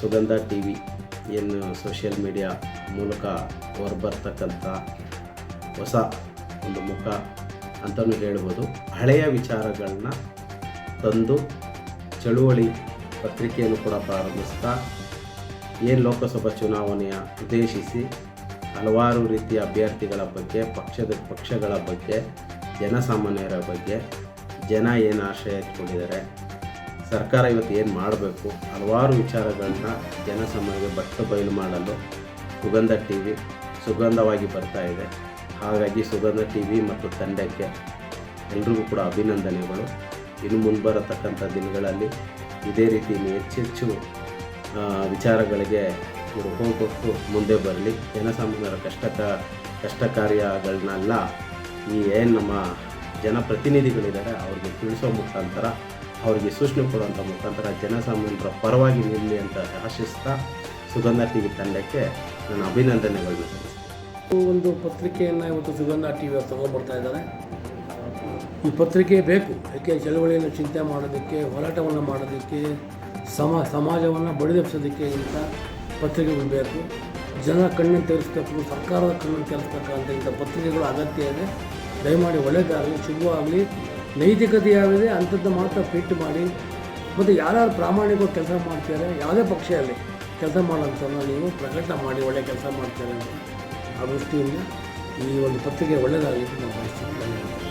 ಸುಗಂಧ T V ಏನು social media ಮೂಲಕ ಹೊರಬರ್ತಕ್ಕಂಥ ಹೊಸ ಒಂದು ಮುಖ ಅಂತಲೂ ಹೇಳ್ಬೋದು. ಹಳೆಯ ವಿಚಾರಗಳನ್ನ ತಂದು ಚಳುವಳಿ ಪತ್ರಿಕೆಯನ್ನು ಕೂಡ ಪ್ರಾರಂಭಿಸ್ತಾ, ಏನು ಲೋಕಸಭಾ ಚುನಾವಣೆಯ ಉದ್ದೇಶಿಸಿ ಹಲವಾರು ರೀತಿಯ ಅಭ್ಯರ್ಥಿಗಳ ಬಗ್ಗೆ, ಪಕ್ಷದ ಪಕ್ಷಗಳ ಬಗ್ಗೆ, ಜನಸಾಮಾನ್ಯರ ಬಗ್ಗೆ ಜನ ಏನು ಆಶ್ರಯ ಇಟ್ಕೊಂಡಿದ್ದಾರೆ ಸರ್ಕಾರ ಇವತ್ತು ಏನು ಮಾಡಬೇಕು? ಹಲವಾರು ವಿಚಾರಗಳನ್ನ ಜನಸಾಮಾನ್ಯರಿಗೆ ಬಟ್ಟು ಬಯಲು ಮಾಡಲು ಸುಗಂಧ ಟಿ ವಿ ಸುಗಂಧವಾಗಿ ಬರ್ತಾ ಇದೆ. ಹಾಗಾಗಿ ಸುಗಂಧ ಟಿ ವಿ ಮತ್ತು ತಂಡಕ್ಕೆ ಎಲ್ರಿಗೂ ಕೂಡ ಅಭಿನಂದನೆಗಳು. ಇನ್ನು ಮುಂಬರತಕ್ಕಂಥ ದಿನಗಳಲ್ಲಿ ಇದೇ ರೀತಿ ಹೆಚ್ಚೆಚ್ಚು ವಿಚಾರಗಳಿಗೆ ಇವರು ಹೋಗೊಟ್ಟು ಮುಂದೆ ಬರಲಿ. ಜನಸಾಮಾನ್ಯರ ಕಷ್ಟಕ ಕಷ್ಟ ಕಾರ್ಯಗಳನ್ನೆಲ್ಲ ಈ ಏನು ನಮ್ಮ ಜನಪ್ರತಿನಿಧಿಗಳಿದ್ದಾರೆ, ಅವ್ರಿಗೆ ತಿಳಿಸೋ ಮುಖಾಂತರ ಅವರಿಗೆ ಸೂಚನೆ ಕೊಡುವಂಥ ಮುಖಾಂತರ ಜನಸಾಮಾನ್ಯರ ಪರವಾಗಿ ನಿಲ್ಲಿ ಅಂತ ಆಶಿಸ್ತಾ ಸುಗಂಧ ಟಿ ವಿ ತಂಡಕ್ಕೆ ನನ್ನ ಅಭಿನಂದನೆಗಳನ್ನ ಒಂದು ಪತ್ರಿಕೆಯನ್ನು ಇವತ್ತು ಸುಗಂಧ ಟಿ ವಿ ತಗೊಂಡ್ಬರ್ತಾ ಇದ್ದಾರೆ. ಈ ಪತ್ರಿಕೆ ಬೇಕು. ಯಾಕೆ ಚಳವಳಿಯನ್ನು ಚಿಂತೆ ಮಾಡೋದಕ್ಕೆ, ಹೋರಾಟವನ್ನು ಮಾಡೋದಕ್ಕೆ, ಸಮ, ಸಮಾಜವನ್ನು ಬಡಿದೆಬ್ಸೋದಕ್ಕೆ ಇಂಥ ಪತ್ರಿಕೆಗಳು ಬೇಕು ಜನ ಕಣ್ಣನ್ನು ತೆರೆಸ್ಬೇಕು, ಸರ್ಕಾರದ ಕಣ್ಣನ್ನು ತೆರೆಸ್ಬೇಕಂತ ಇಂಥ ಪತ್ರಿಕೆಗಳು ಅಗತ್ಯ ಇದೆ. ದಯಮಾಡಿ ಒಳ್ಳೆಯದಾಗಲಿ ಶುಭವಾಗಲಿ. ನೈತಿಕತೆ ಯಾವಿದೆ ಅಂಥದ್ದು ಮಾತ್ರ ಫಿಟ್ ಮಾಡಿ ಮತ್ತು ಯಾರ್ಯಾರು ಪ್ರಾಮಾಣಿಕವಾಗಿ ಕೆಲಸ ಮಾಡ್ತಾರೆ ಯಾವುದೇ ಪಕ್ಷ ಅಲ್ಲಿ ಕೆಲಸ ಮಾಡೋಂಥವ್ರನ್ನ ನೀವು ಪ್ರಕಟಣೆ ಮಾಡಿ ಒಳ್ಳೆಯ ಕೆಲಸ ಮಾಡ್ತಾರೆ ಅಂತ ಆ ದೃಷ್ಟಿಯಿಂದ ಈ ಒಂದು ಪತ್ರಿಕೆ ಒಳ್ಳೆಯದಾಗಲಿ ಅಂತ ನಾನು ಬಯಸ್ತೀನಿ